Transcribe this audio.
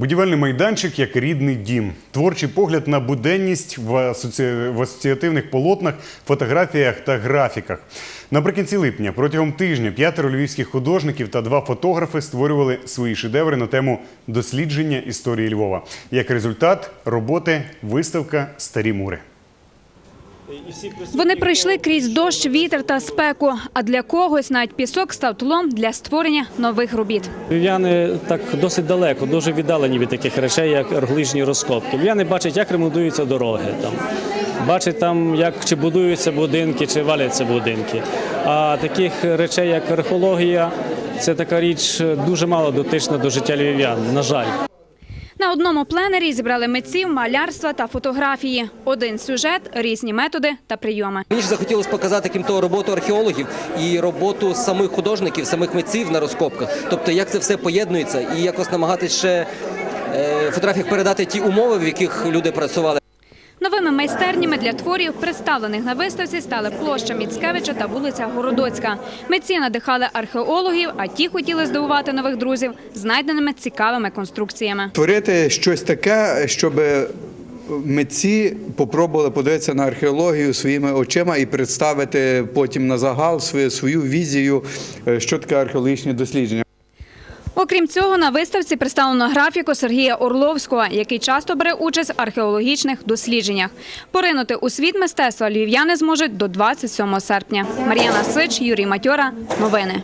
Будівельний майданчик як рідний дім. Творчий погляд на буденність в, асоці... в асоціативних полотнах, фотографіях та графіках. Наприкінці липня протягом тижня п'ятеро львівських художників та два фотографи створювали свої шедеври на тему дослідження історії Львова. Як результат роботи виставка Старі мури. Вони пройшли крізь дощ, вітер та спеку. А для когось навіть пісок став тлом для створення нових робіт. Львів'яни так досить далеко, дуже віддалені від таких речей, як археологічні розкопки. Львів'яни бачать, як ремонтуються дороги там. Бачать там, як чи будуються будинки, чи валяться будинки. А таких речей, як археологія, це така річ дуже мало дотична до життя львів'ян, на жаль. На одному пленері зібрали митців, малярства та фотографії. Один сюжет, різні методи та прийоми. Мені ж захотілося показати крім того роботу археологів і роботу самих художників, самих митців на розкопках. Тобто, як це все поєднується, і якось намагатися ще е, в фотографіях передати ті умови, в яких люди працювали. Новими майстернями для творів, представлених на виставці, стали площа Міцкевича та вулиця Городоцька. Митці надихали археологів, а ті хотіли здивувати нових друзів знайденими цікавими конструкціями. Творити щось таке, щоб митці попробували подивитися на археологію своїми очима і представити потім на загал свою, свою візію, е, що таке археологічні дослідження. Окрім цього, на виставці представлено графіку Сергія Орловського, який часто бере участь в археологічних дослідженнях. Поринути у світ мистецтва львів'яни зможуть до 27 серпня. Мар'яна Сич, Юрій Матьора. Новини.